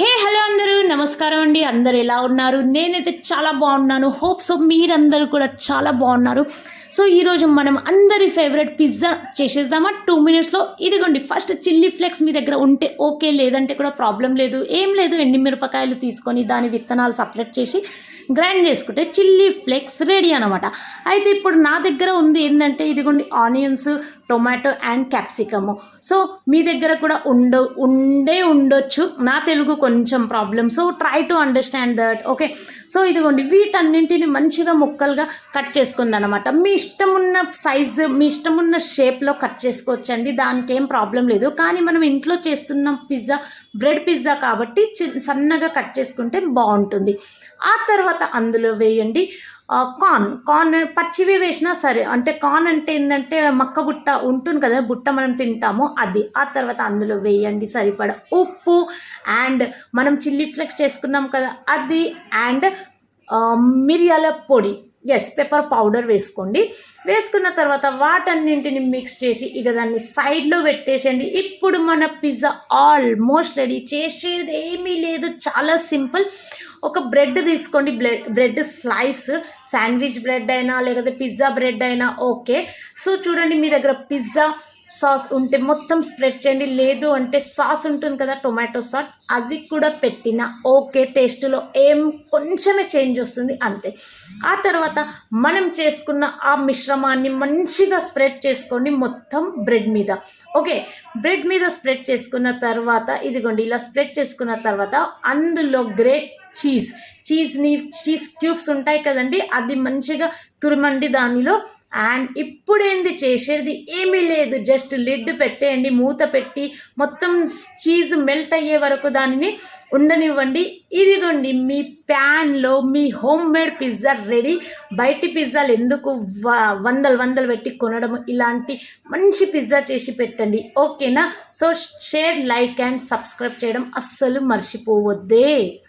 Hey hello అందరూ. నమస్కారం అండి. అందరు ఎలా ఉన్నారు? నేనైతే చాలా బాగున్నాను. హోప్ సో మీరందరూ కూడా చాలా బాగున్నారు. సో ఈరోజు మనం అందరి ఫేవరెట్ పిజ్జా చేసేద్దామా? టూ మినిట్స్లో ఇదిగోండి ఫస్ట్ చిల్లీ ఫ్లేక్స్ మీ దగ్గర ఉంటే ఓకే లేదంటే కూడా ప్రాబ్లం లేదు. ఏం లేదు ఎండి మిరపకాయలు తీసుకొని దాని విత్తనాలు సపరేట్ చేసి గ్రైండ్ చేసుకుంటే చిల్లీ ఫ్లేక్స్ రెడీ అనమాట అయితే ఇప్పుడు నా దగ్గర ఉంది ఏంటంటే ఇదిగోండి onions tomato and capsicum. So మీ దగ్గర కూడా ఉండ ఉండే ఉండొచ్చు. నా తెలుగు కొంచెం problem so try to understand that. Okay. So ఇదిగోండి వీటన్నింటిని మంచిగా ముక్కలుగా కట్ చేసుకుందనమాట మీ ఇష్టం ఉన్న సైజు మీ ఇష్టం ఉన్న షేప్లో కట్ చేసుకోవచ్చండి. దానికి ఏం ప్రాబ్లం లేదు. కానీ మనం ఇంట్లో చేస్తున్న పిజ్జా బ్రెడ్ పిజ్జా కాబట్టి చిన్న సన్నగా కట్ చేసుకుంటే బాగుంటుంది. ఆ తర్వాత అందులో వేయండి. కార్న్ కార్న్ పచ్చివి వేసినా సరే అంటే కార్న్ అంటే ఏంటంటే మక్క బుట్ట ఉంటుంది కదా బుట్ట మనం తింటాము అది. ఆ తర్వాత అందులో వేయండి సరిపడ ఉప్పు అండ్ మనం చిల్లీ ఫ్లెక్స్ చేసుకున్నాం కదా అది అండ్ మిరియాల పొడి. ఎస్ పెప్పర్ పౌడర్ వేసుకోండి. వేసుకున్న తర్వాత వాటన్నింటిని మిక్స్ చేసి ఇక దాన్ని సైడ్లో పెట్టేసేయండి. ఇప్పుడు మన పిజ్జా ఆల్మోస్ట్ రెడీ చేసేది ఏమీ లేదు. చాలా సింపుల్ ఒక బ్రెడ్ తీసుకోండి. Bread bread slice sandwich bread అయినా లేకపోతే పిజ్జా బ్రెడ్ అయినా ఓకే సో చూడండి మీ దగ్గర పిజ్జా సాస్ ఉంటే మొత్తం స్ప్రెడ్ చేయండి. లేదు అంటే సాస్ ఉంటుంది కదా టొమాటో సాస్ అది కూడా పెట్టిన ఓకే టేస్ట్లో ఏం కొంచెమే చేంజ్ వస్తుంది అంతే. ఆ తర్వాత మనం చేసుకున్న ఆ మిశ్రమాన్ని మంచిగా స్ప్రెడ్ చేసుకోండి మొత్తం బ్రెడ్ మీద. ఓకే బ్రెడ్ మీద స్ప్రెడ్ చేసుకున్న తర్వాత ఇదిగోండి ఇలా స్ప్రెడ్ చేసుకున్న తర్వాత అందులో గ్రేట్ చీజ్. చీజ్ని చీజ్ క్యూబ్స్ ఉంటాయి కదండి అది మంచిగా తురమండి దానిలో. అండ్ ఇప్పుడేంది చేసేది? ఏమీ లేదు. జస్ట్ లిడ్ పెట్టేయండి మూత పెట్టి మొత్తం చీజ్ మెల్ట్ అయ్యే వరకు దానిని ఉండనివ్వండి. ఇదిగోండి మీ ప్యాన్లో మీ హోమ్ మేడ్ పిజ్జా రెడీ. బయటి పిజ్జాలు ఎందుకు వ- వందలు వందలు పెట్టి కొనడం ఇలాంటి మంచి పిజ్జా చేసి పెట్టండి. ఓకేనా? So share like and subscribe చేయడం అస్సలు మర్చిపోవద్దే.